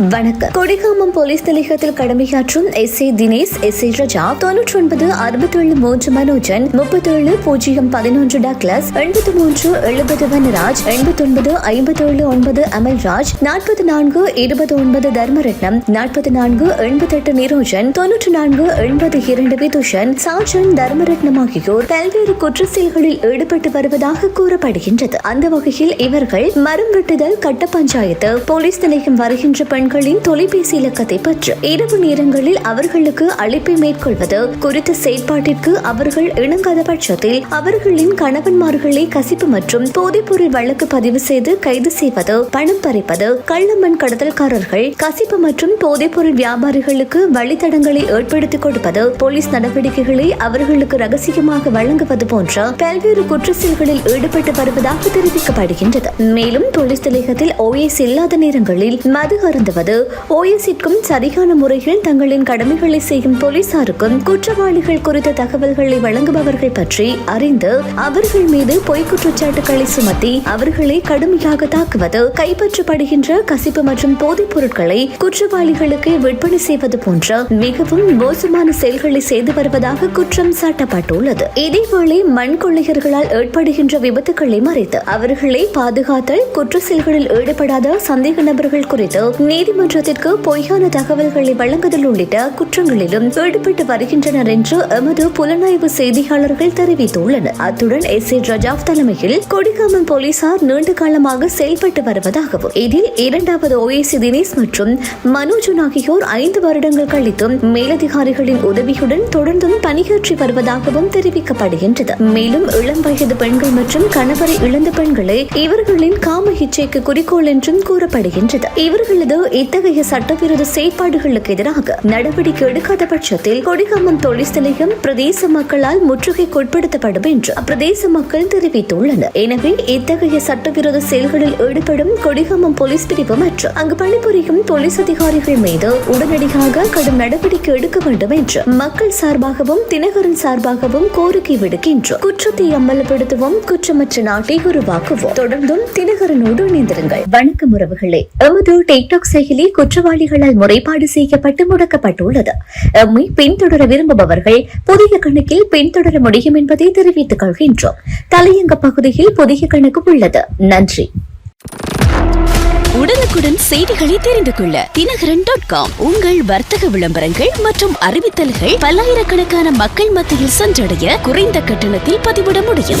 வணக்கம். கொடிகாமம் போலீஸ் நிலையத்தில் கடமையாற்றும் S A Dinesh S A Raja தொன்னூற்றி ஒன்பது அறுபத்தேழு மூன்று மனோஜன் முப்பத்தேழு பூஜ்ஜியம் பதினொன்று டக்ளஸ் எண்பத்தி மூன்று எழுபது வனராஜ் எண்பத்தொன்பது ஐம்பத்தேழு ஒன்பது அமல்ராஜ் நாற்பத்தி நான்கு இருபது ஒன்பது தர்மரத்னம் நாற்பத்தி நான்கு எண்பத்தெட்டு நிரோஜன் தொன்னூற்றி நான்கு எண்பது இரண்டு விதுஷன் சாஜன் தர்மரத்னம் ஆகியோர் பல்வேறு குற்ற செயல்களில் ஈடுபட்டு வருவதாக கூறப்படுகின்றது. அந்த வகையில் இவர்கள் மரம் வெட்டுதல் கட்ட பஞ்சாயத்து போலீஸ் நிலையம் வருகின்ற பெண்களின் தொலைபேசி இலக்கத்தை பெற்று. இரவு நேரங்களில் அவர்களுக்கு அழைப்பை மேற்கொள்வது குறித்த செயற்பாட்டிற்கு அவர்கள் இணங்காத பட்சத்தில் அவர்களின் கணவன்மார்களை கசிப்பு மற்றும் போதைப்பொருள் வழக்கு பதிவு செய்து கைது செய்வது பணம் பறிப்பது கள்ளமண் கடத்தல்காரர்கள் கசிப்பு மற்றும் போதைப்பொருள் வியாபாரிகளுக்கு வழித்தடங்களை ஏற்படுத்திக் கொடுப்பது போலீஸ் நடவடிக்கைகளை அவர்களுக்கு ரகசியமாக வழங்குவது போன்ற பல்வேறு குற்ற செயல்களில் ஈடுபட்டு வருவதாக தெரிவிக்கப்படுகின்றது. மேலும் போலீஸ் நிலையத்தில் ஓஎஸ் இல்லாத நேரங்களில் மது வருவது ஓஎஸிற்கும் சரியான முறையில் தங்களின் கடமைகளை செய்யும் போலீசாருக்கும் குற்றவாளிகள் குறித்த தகவல்களை வழங்குபவர்கள் பற்றி அறிந்து அவர்கள் மீது பொய் குற்றச்சாட்டுகளை சுமத்தி அவர்களை கடுமையாக தாக்குவது கைப்பற்றப்படுகின்ற கசிப்பு மற்றும் போதைப் பொருட்களை குற்றவாளிகளுக்கு விற்பனை செய்வது போன்ற மிகவும் மோசமான செயல்களை செய்து வருவதாக குற்றம் சாட்டப்பட்டுள்ளது. இதேவேளை மண் கொள்ளையர்களால் ஏற்படுகின்ற விபத்துக்களை மறைத்து அவர்களை பாதுகாத்தல் குற்ற செயல்களில் ஈடுபடாத சந்தேக நபர்கள் குறித்து நீதிமன்றத்திற்கு பொய்யான தகவல்களை வழங்குதல் உள்ளிட்ட குற்றங்களிலும் ஈடுபட்டு வருகின்றனர் என்று எமது புலனாய்வு செய்தியாளர்கள் தெரிவித்துள்ளனர். அத்துடன் எஸ் ஏ ரஜாப் தலைமையில் கொடிகாமம் போலீசார் நீண்ட காலமாக செயல்பட்டு வருவதாகவும் இதில் இரண்டாவது ஓஏசி தினேஷ் மற்றும் மனோஜன் ஆகியோர் ஐந்து வருடங்கள் கழித்தும் மேலதிகாரிகளின் உதவியுடன் தொடர்ந்தும் பணியாற்றி வருவதாகவும் தெரிவிக்கப்படுகின்றது. மேலும் இளம் வயது பெண்கள் மற்றும் கணவரை இழந்த பெண்களே இவர்களின் காம இச்சைக்கு குறிக்கோள் என்றும் கூறப்படுகின்றது. இவர்களது இத்தகைய சட்டவிரோத செயற்பாடுகளுக்கு எதிராக நடவடிக்கை எடுக்காத பட்சத்தில் கொடிகாமம் போலீஸ் நிலையம் பிரதேச மக்களால் முற்றுகைக்கு உட்படுத்தப்படும் என்று அப்பிரதேச மக்கள் தெரிவித்துள்ளனர். எனவே இத்தகைய சட்டவிரோத செயல்களில் ஈடுபடும் கொடிகாமம் போலீஸ் பிரிவு மற்றும் அங்கு பணிபுரியும் போலீஸ் அதிகாரிகள் மீது உடனடியாக கடும் நடவடிக்கை எடுக்க வேண்டும் என்று மக்கள் சார்பாகவும் தினகரன் சார்பாகவும் கோரிக்கை விடுக்கின்றோம். குற்றத்தை அமலப்படுத்தவும் குற்றமற்ற நாட்டை உருவாக்குவோம். தொடர்ந்தும் தினகரனோடு இணைந்திருங்கள். வணக்கம் உறவுகளே. எமது டிக்டாக் செயலி குற்றவாளிகளால் முறைப்பாடு செய்யப்பட்டு முடக்கப்பட்டுள்ளது. எம்மை பின்தொடர விரும்புபவர்கள் புதிய கணக்கில் பின்தொடர முடியும் என்பதை தெரிவித்துக் கொள்கின்றோம். தலையங்க பகுதியில் புதிய கணக்கு உள்ளது. நன்றி. உடனுக்குடன் செய்திகளை தெரிந்து கொள்ள தினகரன் டாட் காம் உங்கள் வர்த்தக விளம்பரங்கள் மற்றும் அறிவித்தல்கள் பல்லாயிரக்கணக்கான மக்கள் மத்தியில் சென்றடைய குறைந்த கட்டணத்தில் பதிவிட முடியும்.